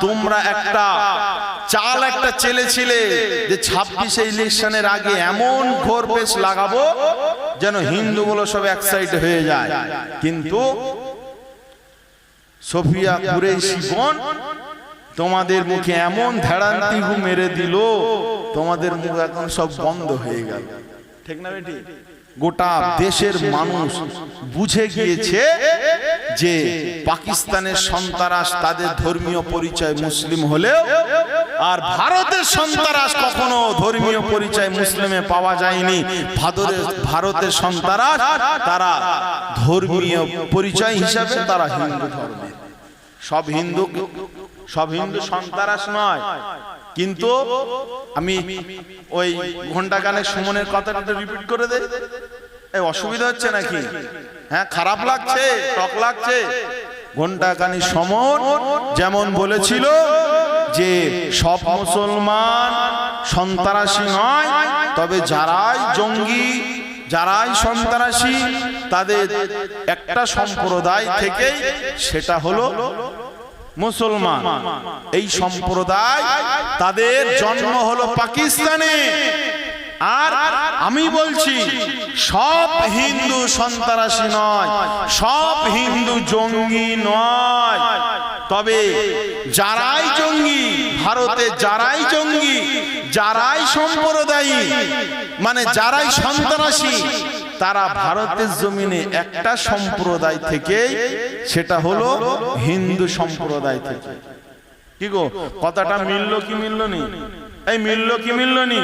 তোমরা একটা চাল একটা চেলেছিলে যে ছাব্বিশে ইলেকশনের আগে এমন ঘোর পেশ লাগাবো যেন হিন্দুগুলো সব এক হয়ে যায়। কিন্তু সোফিয়া কুরেশি বোন তোমাদের মুখে এমন ধেড়ান্তি মেরে দিল, তোমাদের মুখ এখন সব বন্ধ হয়ে গেল। ঠিক না বেটি? গোটা দেশের মানুষ বুঝে গিয়েছে যে পাকিস্তানের সন্তারাস তাদের ধর্মীয় পরিচয় মুসলিম হলেও আর ভারতের সন্তারাস কখনো ধর্মীয় পরিচয় মুসলিমে পাওয়া যায়নি। ভারতের সন্তারাস তারা ধর্মীয় পরিচয় হিসাবে তারা হিন্দু ধর্মের। সব হিন্দু সব হিন্দু সন্তারাস নয়। কিন্তু আমি ওই ঘণ্টা গানের সুমনের কথাটা রিপিট করে দেই। এই অসুবিধা হচ্ছে নাকি? হ্যাঁ খারাপ লাগছে, টক লাগছে। ঘণ্টা কানি সমন যেমন বলেছিল যে, সব মুসলমান সন্ত্রাসী নয়, তবে যারাই জঙ্গি, যারাই সন্ত্রাসী, তাদের একটা সম্প্রদায় থেকেই সেটা হলো মুসলমান। এই সম্প্রদায় তাদের জন্ম হলো পাকিস্তানে। আর আমি বলছি সব হিন্দু সন্ত্রাসী নয় সব হিন্দু জঙ্গি নয়। তবে যারাই জঙ্গি ভারতে যারাই জঙ্গি যারাই সম্প্রদায়ী মানে যারাই সন্ত্রাসী তারা ভারতের জমিনে একটা সম্প্রদায় থেকে সেটা হলো হিন্দু সম্প্রদায় থেকে। কি গো, কথাটা মিললো কি মিললো নি? এই মিললো কি মিললো নি?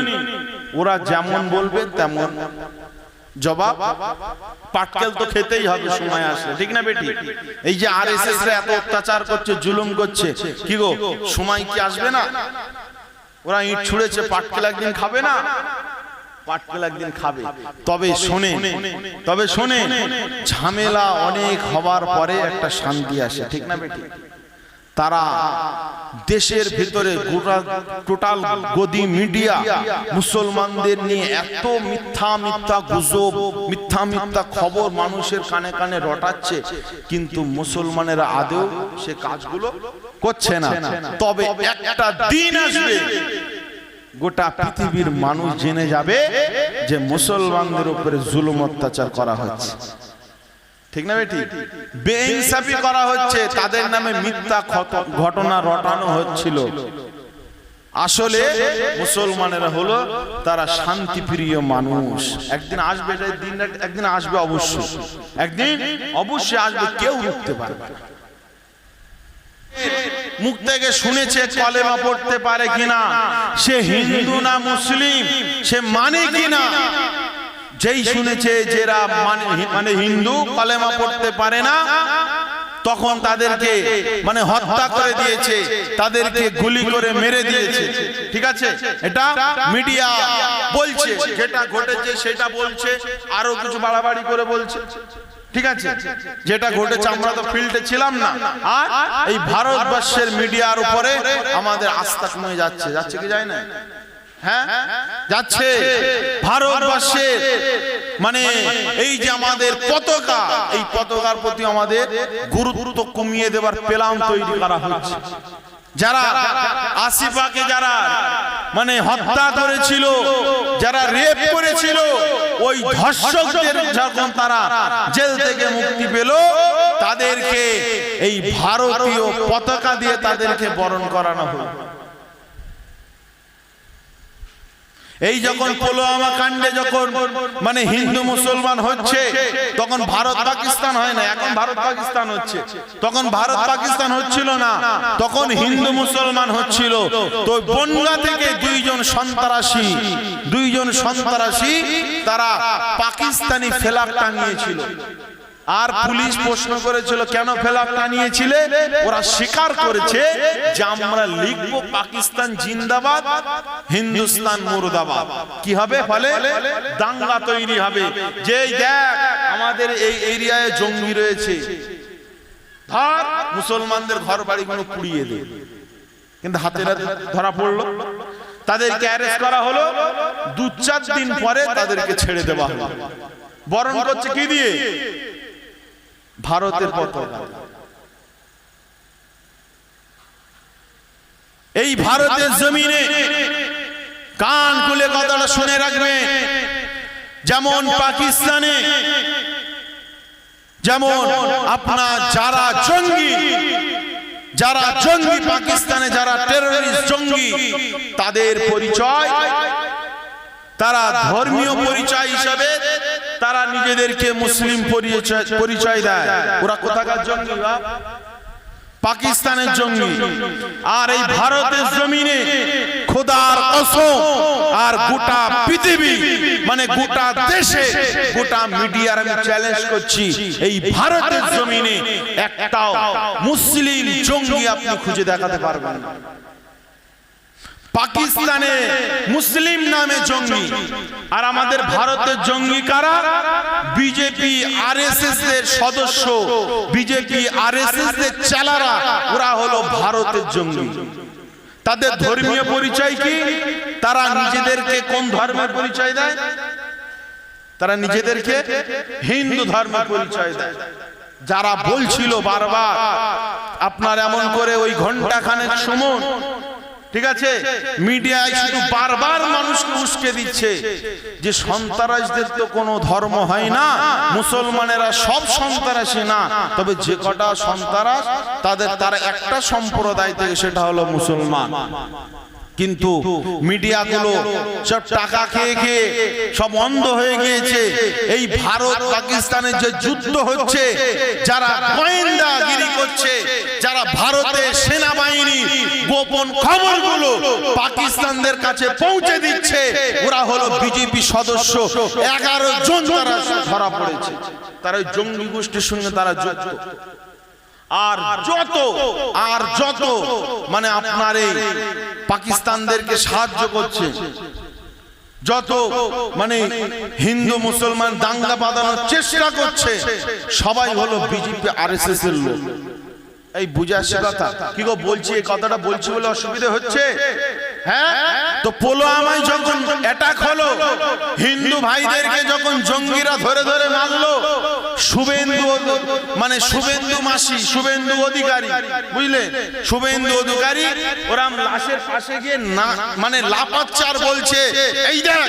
ওরা যেমন বলবে তেমন। জবাব, পাটকেল তো খেতেই হবে, সময় আসলে। ঠিক না বেটি? এই যে আর এস এস এত অত্যাচার করছে, জুলুম করছে, কি গো, সময় কি আসবে না? ওরা ইট ছুঁড়েছে, পাটকেল একদিন খাবে না? পাটকেল একদিন খাবে। তবে শোনে তবে শোনে ঝামেলা অনেক হবার পরে একটা শান্তি আসে ঠিক না বেটি? তারা দেশের ভিতরে টোটাল গদি মিডিয়া মুসলমানদের নিয়ে এত মিথ্যা মিথ্যা গুজব মিথ্যা মিথ্যা খবর মানুষের কানে কানে রটাচ্ছে কিন্তু মুসলমানেরা আদেও সে কাজগুলো করছে না। তবে একটা দিন আসবে। গোটা পৃথিবীর মানুষ জেনে যাবে যে মুসলমানদের উপরে জুলুম অত্যাচার করা হচ্ছে। ঠিক না বেটি? বেইনসাফি করা হচ্ছে, তাদের নামে মিথ্যা ঘটনা রটানো হচ্ছিল। আসলে মুসলমানেরা হলো তারা শান্তিপ্রিয় মানুষ। একদিন আসবে একদিন আসবে অবশ্যই। একদিন অবশ্যই আসবে, কেউ রুখতে পারবে না। মুখ থেকে শুনেছে কলেমা পড়তে পারে কিনা? সে হিন্দু না মুসলিম? সে মানে কিনা? যেই শুনেছে যেরা মানে মানে হিন্দু কলেমা পড়তে পারে না, তখন তাদেরকে মানে হত্যা করে দিয়েছে, তাদেরকে গুলি করে মেরে দিয়েছে। ঠিক আছে? এটা মিডিয়া বলছে। যেটা ঘটেছে সেটা বলছে, আরও কিছু বাড়াবাড়ি করে বলছে। ঠিক আছে? যেটা ঘটেছে আমরা তো ফিল্ডে ছিলাম না। আর এই ভারতবর্ষের মিডিয়ার উপরে আমাদের আস্থা কমে যাচ্ছে। যাচ্ছে কি যায় না? হ্যাঁ? যাচ্ছে। ভারতবর্ষে মানে এই যে আমাদের পতাকা এই পতাকার প্রতি আমাদের গুরুত্ব কমিয়ে দেবার প্ল্যান তৈরি করা হচ্ছে যারা আসিফাকে যারা মানে হত্যা করেছিল যারা রেপ করেছিল ওই ধর্ষকদের যখন তারা জেল থেকে মুক্তি পেল তাদেরকে এই ভারতীয় পতাকা দিয়ে তাদেরকে বরণ করানো হলো। এই যখন পুলওয়ামা কাণ্ডে যখন মানে হিন্দু মুসলমান হচ্ছে, তখন ভারত পাকিস্তান হয় না, এখন ভারত পাকিস্তান হচ্ছে। তখন ভারত পাকিস্তান হচ্ছিল না, তখন হিন্দু মুসলমান হচ্ছিল। তো বনগা থেকে দুইজন সন্ত্রাসী দুইজন সন্ত্রাসী তারা পাকিস্তানি ফেলাক টাঙিয়েছিল। আর পুলিশ প্রশ্ন করেছিল কেন ফেলাপ টানিয়েছিলে ওরা স্বীকার করেছে যে আমরা লিখব পাকিস্তান জিন্দাবাদ হিন্দুস্তান মুর্দাবাদ। কি হবে? ফলে দাঙ্গা তৈরি হবে। যে দেখ আমাদের এই এরিয়ায় জঙ্গি রয়েছে। ধর মুসলমানদের ঘর বাড়িগুলো পুড়িয়ে দে। কিন্তু হাতে ধরা পড়ল। তাদেরকে অ্যারেস্ট করা হলো। দু চার দিন পরে তাদেরকে ছেড়ে দেওয়া হলো। বরণ করছে কি দিয়ে? ভারতের পতাকা এই ভারতের জমিনে কান খুলে কথাটা শুনে রাখবে। যেমন পাকিস্তানে যেমন আপনার যারা জঙ্গি যারা জঙ্গি পাকিস্তানে যারা টেররিস্ট জঙ্গি তাদের পরিচয় তারা ধর্মীয় পরিচয় হিসাবে তারা নিজেদেরকে মুসলিম পরিচয় দেয়। ওরা কোথাকার জঙ্গি পাকিস্তানের জঙ্গি। আর এই ভারতের জমিনে খোদার কসম আর গোটা পৃথিবী মানে গোটা দেশে গোটা মিডিয়ার আমি চ্যালেঞ্জ করছি, এই ভারতের জমিনে একটাও মুসলিম জঙ্গি আপনি খুঁজে দেখাতে পারবেন না। পাকিস্তানে মুসলিম নামে জঙ্গি। আর আমাদের ভারতের জঙ্গি কারা? বিজেপি আরএসএস এর সদস্য। বিজেপি আরএসএস এর চালারা, ওরা হলো ভারতের জঙ্গি। তাদের ধর্মীয় পরিচয় কি? তারা নিজেদেরকে কোন ধর্মের পরিচয় দেয়? তারা নিজেদেরকে হিন্দু ধর্মের পরিচয় দেয়। যারা বলছিল বারবার, আপনার এমন করে ওই ঘণ্টা খানেক সময় ঠিক আছে? মিডিয়ায় শুধু বারবার মানুষকে উস্কে দিচ্ছে। যে সন্তারাসদের তো কোনো ধর্ম হয় না। মুসলমানেরা সব সন্তারাসী না। তবে যে কটা সন্তারাস তাদের তার একটা সম্প্রদায় থেকে সেটা হলো মুসলমান। কিন্তু মিডিয়াগুলো সব টাকা খেয়ে খেয়ে সব অন্ধ হয়ে গিয়েছে। এই ভারত পাকিস্তানের যে যুদ্ধ হচ্ছে যারা গোয়েন্দাগিরি করছে যারা ভারতের সেনাবাহিনী গোপন খবরগুলো পাকিস্তানদের কাছে পৌঁছে দিচ্ছে। ওরা হলো বিজেপি সদস্য। এগারো জন তারা ধরা পড়েছে। তারা ওই জঙ্গি গোষ্ঠীর সঙ্গে তারা যুক্ত। আর যত আর যত মানে আপনার এই পাকিস্তানদেরকে সাহায্য করছে। যত মানে হিন্দু মুসলমান দাঙ্গা বাঁধানোর চেষ্টা করছে। সবাই হলো বিজেপি আর এস এস এর লোক। এই বুঝে আসছে কথা কি গো বলছি? এই কথাটা বলছি বলে অসুবিধা হচ্ছে? হ্যাঁ? তো পোলোয়ামায় যখন অ্যাটাক হলো, হিন্দু ভাইদেরকে যখন জঙ্গিরা ধরে ধরে মারলো, শুভেন্দু মানে শুভেন্দু মাসি, শুভেন্দু অধিকারী, বুঝলে? শুভেন্দু অধিকারী ওরা লাশের পাশে গিয়ে না মানে লাপাচ্ছে আর বলছে, এই দেখ!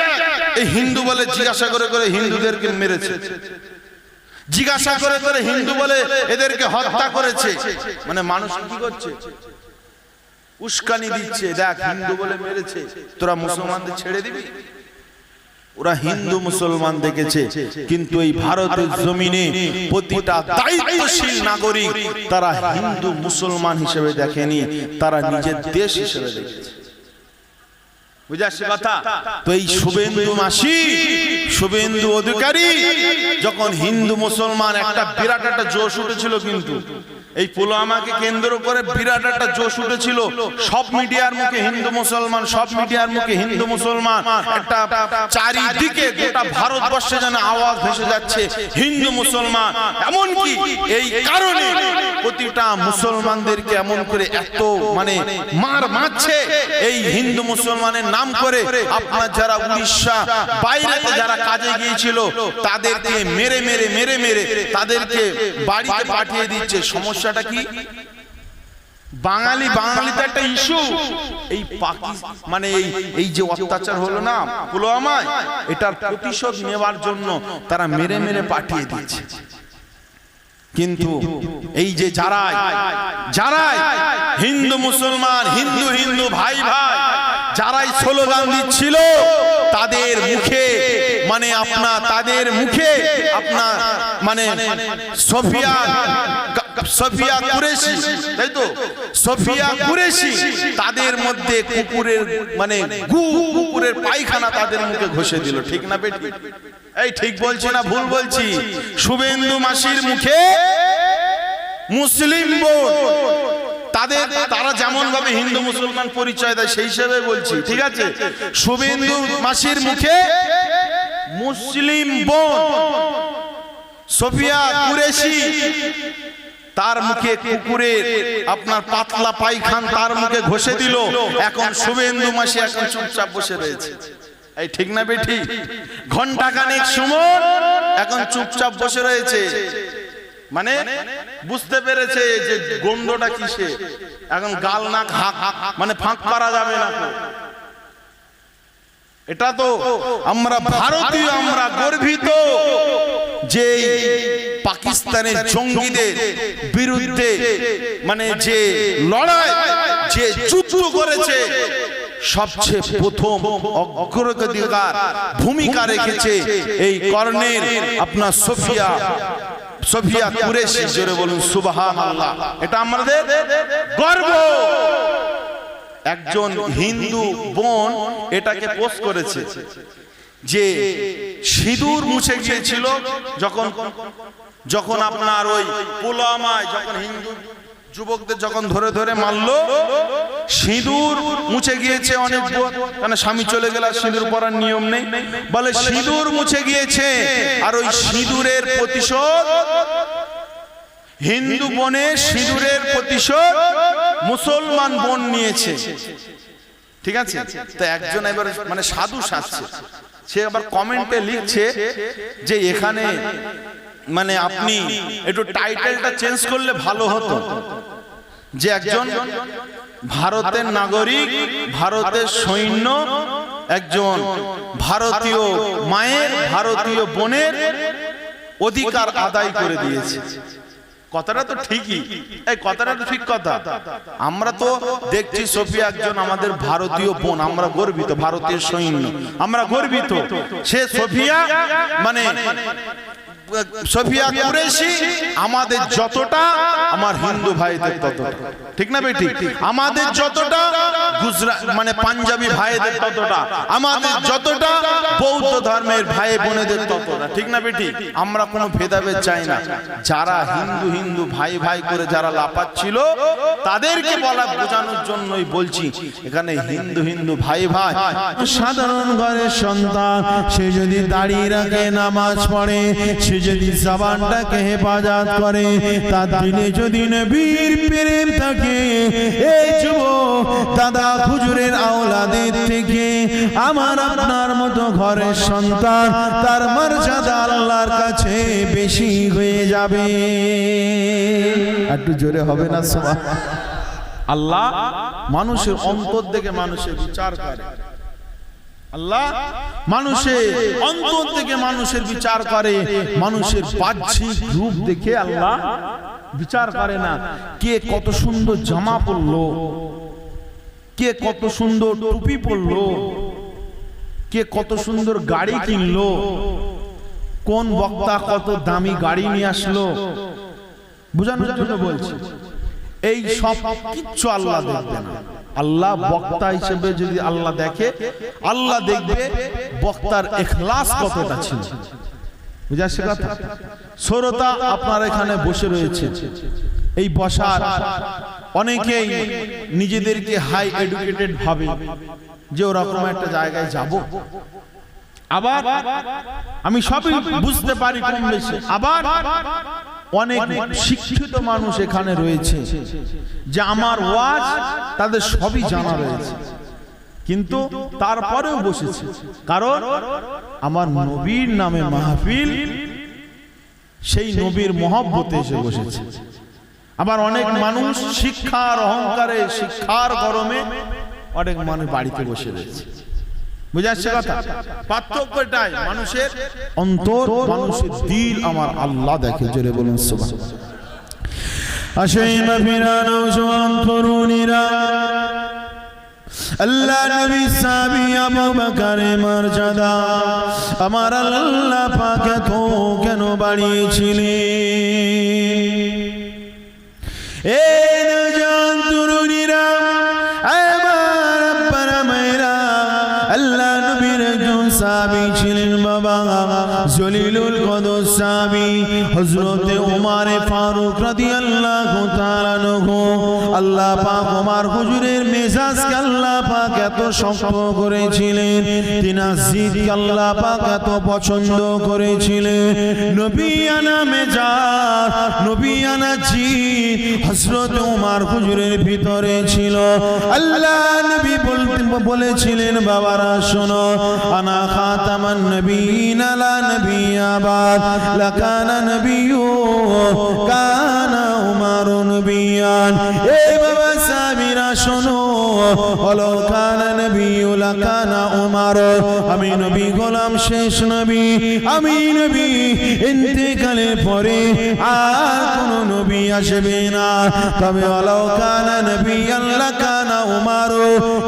এই হিন্দু বলে জিজ্ঞাসা করে করে হিন্দুদেরকে মেরেছে। জিজ্ঞাসা করে করে হিন্দু বলে এদেরকে হত্যা করেছে। মানে মানুষ কি করছে? উস্কানি দিচ্ছে দেখ হিন্দু বলে মেরেছে তোরা মুসলমানদের ছেড়ে দিবি? ওরা হিন্দু মুসলমান দেখেছে কিন্তু এই ভারতের জমিনে প্রতিটা দায়িত্বশীল নাগরিক তারা হিন্দু মুসলমান হিসেবে দেখেনি তারা নিজের দেশ হিসেবে দেখেছে। চারিদিকে ভারতবর্ষে যেন আওয়াজ ভেসে যাচ্ছে, হিন্দু মুসলমান। এমনকি এই কারণে প্রতিটা মুসলমানদেরকে এমন করে এত মানে মার মারছে, এই হিন্দু মুসলমানের নাম করে আপনার যারা উড়িষ্যা বাইরেতে যারা কাজে গিয়েছিল তাদেরকে মেরে মেরে মেরে মেরে তাদেরকে বাড়িতে পাঠিয়ে দিচ্ছে। সমস্যাটা কি? বাঙালি বাঙালি তো একটা ইস্যু এই পাকিস্তান মানে এই এই যে অত্যাচার হলো না পুলওয়ামায় এটার প্রতিশোধ নেওয়ার জন্য তারা মেরে মেরে পাঠিয়ে দিয়েছে। কিন্তু এই যে যারাই যারাই হিন্দু মুসলমান হিন্দু হিন্দু ভাই ভাই যারাই স্লোগান দিচ্ছিল, তাদের মুখে মানে আপনার, তাদের মুখে আপনার মানে সফিয়া সফিয়া কুরেশি, তাই তো? সফিয়া কুরেশি, তাদের মধ্যে কুকুরের মানে গু, কুকুরের পায়খানা তাদের মুখে ঘষে দিল, ঠিক না বেটি? এই ঠিক বলছি না, ভুল বলছি? শুভেন্দু মাসির মুখে মুসলিম বোর্ড তাদের, তারা যেমন ভাবে হিন্দু, মুসলমান পরিচয় দেয়, সেই হিসেবে বলছি, ঠিক আছে? শুভেন্দু মাসির মুখে মুসলিম বোন সফিয়া কুরেশি, তার মুখে কুকুরের আপনার পাতলা পায়খান তার মুখে ঘষে দিল। এখন শুভেন্দু মাসি এখন চুপচাপ বসে রয়েছে। এই ঠিক না বেঠি? ঘণ্টা খানেক সময় এখন চুপচাপ বসে রয়েছে। মানে বুঝতে পেরেছে যে গন্ধটা কিসে? এখন গাল না হাঁক মানে ফাঁক করা যাবে না এটা তো আমরা ভারতীয়, আমরা গর্বিত যে পাকিস্তানের জঙ্গিদের বিরুদ্ধে মানে যে লড়াই, যে যুদ্ধ করেছে, সবচেয়ে প্রথম অগ্রগতিকার ভূমিকা রেখেছে এই কর্ণের আপনার সোফিয়া। সোফিয়া কুরেশি জোরে বলুন সুবাহান আল্লাহ এটা আমাদের গর্ব। একজন হিন্দু বোন এটাকে পোস্ট করেছে যে সিঁদুর মুছে গিয়েছিল যখন যখন আপনার ওই পোলামায় যখন হিন্দু যুবকদের যখন ধরে ধরে মারলো, সিঁদুর মুছে গিয়েছে অনেক কারণ স্বামী চলে গেলে সিঁদুর পরার নিয়ম নেই? বলে, সিঁদুর মুছে গিয়েছে। আর ওই সিঁদুরের প্রতিশোধ, হিন্দু বনে সিঁদুরের প্রতিশোধ মুসলমান বোন নিয়েছে। ঠিক আছে? তো একজন এবার মানে সাধু সাজছে। সে আবার কমেন্টে লিখছে যে, এখানে মানে আপনি একটু টাইটেলটা চেঞ্জ করলে ভালো হতো। যে একজন ভারতের নাগরিক, ভারতের সৈন্য, একজন ভারতীয় মায়ের, ভারতীয় বোনের অধিকার আদায় করে দিয়েছে। কথাটা তো ঠিকই। এই কথাটা তো ঠিক কথা। আমরা তো দেখছি সোফিয়া একজন আমাদের ভারতীয় বোন, আমরা গর্বিত, ভারতীয় সৈন্য। আমরা গর্বিত। সে সোফিয়া মানে সোফিয়া কুরেশি আমাদের যতটা, আমার হিন্দু ভাইদের ততটা। ঠিক না বেটি? আমাদের যতটা গুজরাট মানে পাঞ্জাবি ভাইদের ততটা। আমাদের যতটা, বৌদ্ধ ধর্মের ভাই বোনেদের ততটা। ঠিক না বেটি? আমরা কোনো ভেদাভেদ চাই না। যারা হিন্দু হিন্দু ভাই ভাই করে যারা লাপাচ্ছিল, তাদেরকে বলা বোঝানোর জন্যই বলছি, এখানে হিন্দু হিন্দু ভাই ভাই। সাধারণ ঘরের সন্তান, সে যদি দাঁড়িয়ে রাখে, নামাজ পড়ে, সে যদি জবানটাকে হেফাজত করে তার দিনে যদি নবীর প্রেম থাকে এই যুব দাদা খুজুরের আওলাদের থেকে আমার আপনার মতো ঘরের সন্তান তার মর্যাদা আল্লাহর কাছে বেশি হয়ে যাবে। একটু জোরে হবে না সোমা? আল্লাহ মানুষের অন্তর থেকে মানুষের বিচার করে। আল্লাহ মানুষের অন্তর থেকে মানুষের বিচার করে, মানুষের বাহ্যিক রূপ দেখে আল্লাহ বিচার করে না। কে কত সুন্দর জামা পরলো, কে কত সুন্দর টুপি পরলো, কে কত সুন্দর গাড়ি কিনলো, কোন বক্তা কত দামি গাড়ি নিয়ে আসলো, বোঝানোর জন্য বলছি, এই সব কিচ্ছু আল্লাহ দেখবে না। আল্লাহ বক্তা হিসেবে যদি আল্লাহ দেখে, আল্লাহ দেখবে বক্তার এখলাস কতটা ছিল। বুঝাচ্ছে কথা? শ্রোতা আপনার এখানে বসে রয়েছে। এই বসার অনেকেই নিজেদেরকে হাই এডুকেটেড ভাবে যে ওরকম একটা জায়গায় যাব। আবার আমি সবই বুঝতে পারি কম বেশি। আবার অনেক শিক্ষিত মানুষ এখানে রয়েছে যে আমার ওয়াজ তাদের সবই জানা রয়েছে। কিন্তু তারপরেও বসেছে। কারণ আমার নবীর নামে মাহফিল, সেই নবীর মহব্বতে এসে বসেছে। আবার অনেক মানুষ শিক্ষার অহংকারে, শিক্ষার গরমে অনেক মানুষ বাড়িতে বসে রয়েছে। বুঝাচ্ছে কথা? পার্থক্য মানুষের অন্তর মানুষের দিল আমার আল্লাহ দেখে জোরে বলুন সুবহান আসেন ফিরা নৌজওয়ান তরুণীরা আল্লাহ নবী সাহাবী আবু বকরের মর্যাদা। আমার আল্লাহ পাক তো কেন বাড়িয়েছিলেন? এই Um, জলিলুল কদর সাহাবী হযরতে ওমর ফারুক রাদিয়াল্লাহু তাআলা নহু আল্লাহ পাক ওমর হুজুরের মেজাজকে আল্লাহ পাক এত শক্ত করেছিলেন তিনার জিদকে আল্লাহ পাক এত পছন্দ করেছিলেন। নবিয়ানা মেজাজ, নবিয়ানা জিদ হযরত ওমর হুজুরের ভিতরে ছিল। আল্লাহ নবী বলতে বলেছিলেন, বাবারা শোনো, আনা খাতামান নবীন লা নবিয়াবাদ লাকানা নবিয়্যু কানা উমারু নবিয়ান এই বাবা সাবিরা, শোনো হলো কানা নবিয়্যু লাকানা উমার আমি নবী গোলাম শেষ নবী, আমি নবী ইন্তেকালের পরে আর কোন নবী আসবে না। তবে আলাও কানা নবী আল্লাহ কানা উমার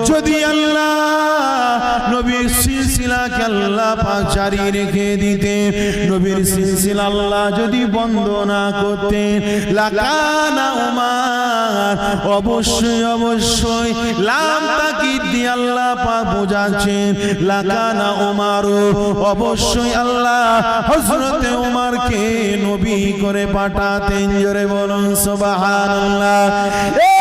যদি আল্লাহ নবীর সিলসিলাকে আল্লাহ পাক জারি রেখে দিতে, নবীর সিলসিলা আল্লাহ যদি বন্ধ না করতে, লাকানা উমার, অবশ্যই অবশ্যই, লাম তাকিদ দিয়ে আল্লাহ পাক বোঝাচ্ছেন, লাকানা উমার অবশ্যই আল্লাহ হযরতে উমারকে নবী করে পাঠাতেন, জোরে বলুন সুবহানাল্লাহ। এই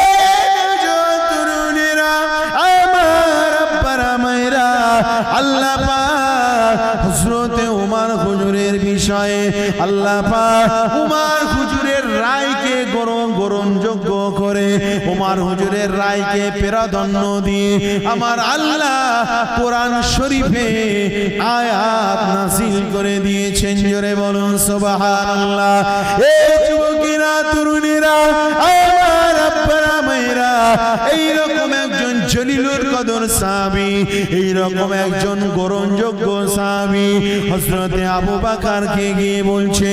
আমার আব্বারা, মায়েরা, আল্লাহ বিষয়ে আল্লাহ উমার হুজুরের রায়কে গরম গরম যোগ্য করে উমার হুজুরের রায়কে প্রাধান্য দিয়ে আমার আল্লাহ কোরআন শরীফে আয়াত নাসিল করে দিয়েছেন। জোরে বলুন, সুবহানাল্লাহ। এই যুবকেরা, তরুণীরা, আমার আব্বারা, মায়েরা, এইরকম জলিলুর কদর সাহাবী, এইরকম একজন গ্রহণযোগ্য সাহাবী হযরতে আবু বাকারকে গিয়ে বলছে,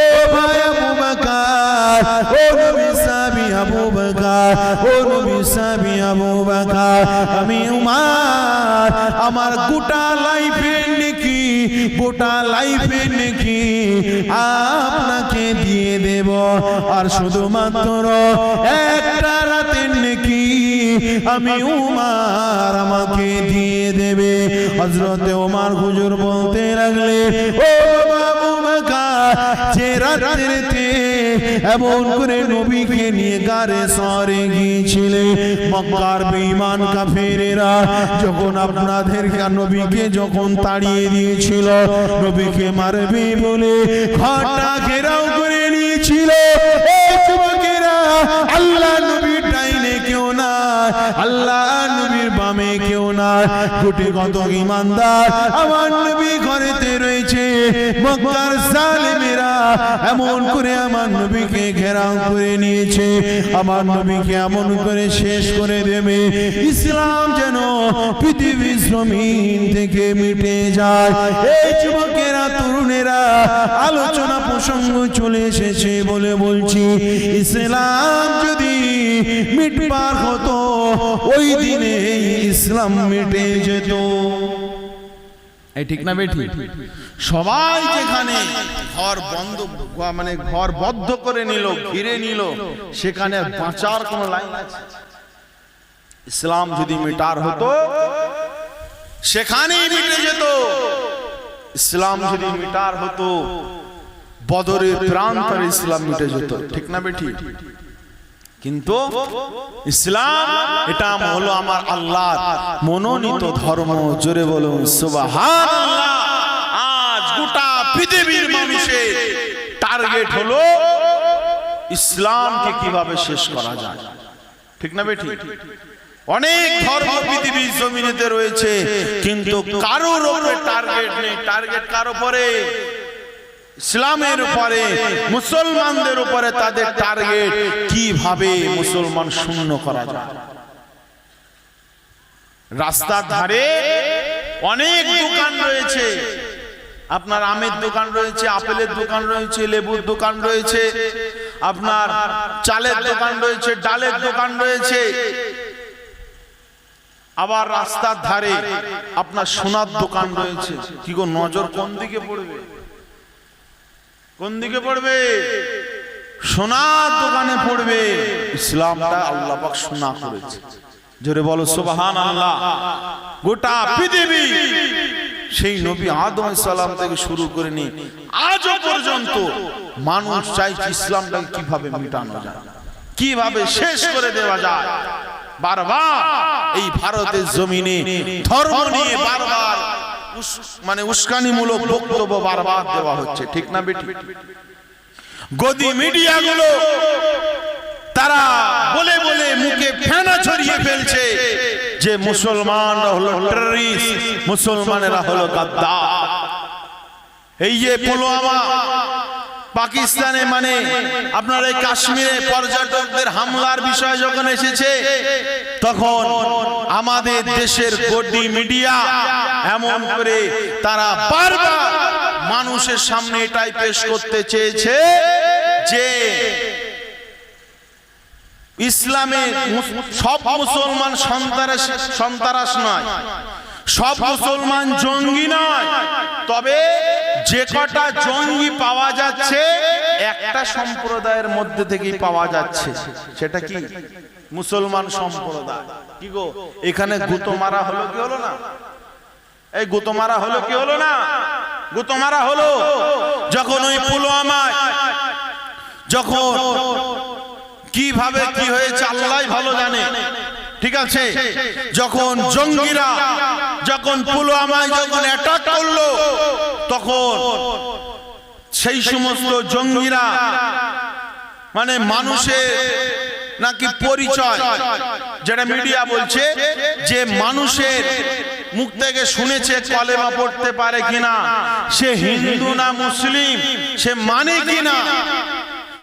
ও ভাই আবু বাকার, ও নবী সাহাবী আবু বাকার, ও নবী সাহাবী আবু বাকার, আমি উমার, আমার গোটা লাইফের নাকি, গোটা লাইফের নাকি, আপনাকে দিয়ে দেব, আর শুধুমাত্র নাকি আমি উমার আমাকে দিয়ে দেবে। হজরতে ওমার হুজুর বলতে লাগলে, ও যে নবীকে সরে গিয়েছিলে যখন নবীকে যখন তাড়িয়ে দিয়েছিল, নবীকে মারবে বলে ঘেরাও করে নিয়েছিল আল্লাহ নবীর বামে কেউ না কোটি কত ইমানদার। আমার নবী ঘরেতে রয়েছে। মক্কার জালেমেরা এমন করে আমার নবীকে ঘেরাও করে নিয়েছে। আমার নবীকে এমন করে শেষ করে দেবে। ইসলাম যেন পৃথিবীর জমিন থেকে মিটে যায়। এই যুবকেরা, তরুণেরা আলোচনা প্রসঙ্গ চলে এসেছে বলে বলছি। ইসলাম যদি মিটবার হতো, ওই দিনে ইসলাম মিটে যেত। এই ঠিক না বেঠি? সবাই যেখানে ঘর বন্ধ মানে ঘর বদ্ধ করে নিল, ঘিরে নিল, সেখানে বাঁচার কোনো লাইন আছে? ইসলাম যদি মিটার হতো, সেখানেই মিটে যেত। ইসলাম যদি মিটার হতো, বদরের প্রান্তরে ইসলাম মিটে যেত। ঠিক না বেঠি? কিন্তু ইসলাম, এটা হলো আমার আল্লাহ মনোনীত ধর্ম। জোরে বলুন আজ গোটা পৃথিবীর মানুষের টার্গেট হলো ইসলামকে কীভাবে শেষ করা যায়। ঠিক না বেঠি অনেক ধর্ম পৃথিবীর জমিনেতে রয়েছে, কিন্তু কারোর টার্গেট নেই। টার্গেট কার উপরে? ইসলামের উপরে মুসলমানদের উপরে তাদের টার্গেট কীভাবে মুসলমান শূন্য করা যায়? রাস্তার ধারে অনেক দোকান রয়েছে। আপনার আমের দোকান রয়েছে আপেলের দোকান রয়েছে লেবুর দোকান রয়েছে। আপনার চালের দোকান রয়েছে ডালের দোকান রয়েছে। আবার রাস্তার ধারে আপনার সোনার দোকান রয়েছে। কি গো নজর কোন দিকে পড়বে? কোন দিকে পড়বে? সোনার দোকানে পড়বে। ইসলামটা আল্লাহ পাক সোনা করেছে। জোরে বলো সুবহান আল্লাহ গোটা পৃথিবী সেই নবী আদম সালাম থেকে শুরু করে নি আজও পর্যন্ত মানুষ চাইছে ইসলামটাকে কীভাবে মিটানো যায়, কীভাবে শেষ করে দেওয়া যায়। বারবার এই ভারতের জমিনে ধর্ম নিয়ে বারবার মানে উস্কানিমূলক বক্তব্য বারবার দেওয়া হচ্ছে, ঠিক না বেটি? গদি মিডিয়াগুলো তারা বলে বলে মুখে ফেনা ছড়িয়ে ফেলছে যে মুসলমান হলো মুসলমানেরা হলো গাদ্দার। এই যে পুলওয়ামা পাকিস্তানে মানে আপনার এই কাশ্মীরে পর্যটকদের হামলার বিষয় যখন এসেছে, তখন আমাদের দেশের গড্ডি মিডিয়া এমন করে তারা বারবার মানুষের সামনে এটাই পেশ করতে চেয়েছে যে ইসলামে সব মুসলমান সন্তারাস সন্তারাস নয়। সব মুসলমান জঙ্গি নয়। তবে যে কটা জঙ্গি পাওয়া যাচ্ছে একটা সম্প্রদায়ের মধ্যে থেকেই পাওয়া যাচ্ছে। সেটা কি? মুসলমান সম্প্রদায়। কি গো? এখানে গুতো মারা হলো কি হলো না? এই গুতো মারা হলো কি হলো না? গুতো মারা হলো যখন ওই পুলওয়ামায় যখন কীভাবে কি হয়েছে আল্লাহ ভালো জানে। ঠিক আছে? যখন জঙ্গিরা যখন পুলওয়ামায় যখন অ্যাটাক করল তখন সেই সমস্ত জঙ্গিরা মানে মানুষের নাকি পরিচয় যেটা মিডিয়া বলছে যে মানুষের মুখ থেকে শুনেছে কলেমা পড়তে পারে কিনা সে হিন্দু না মুসলিম সে মানে কিনা?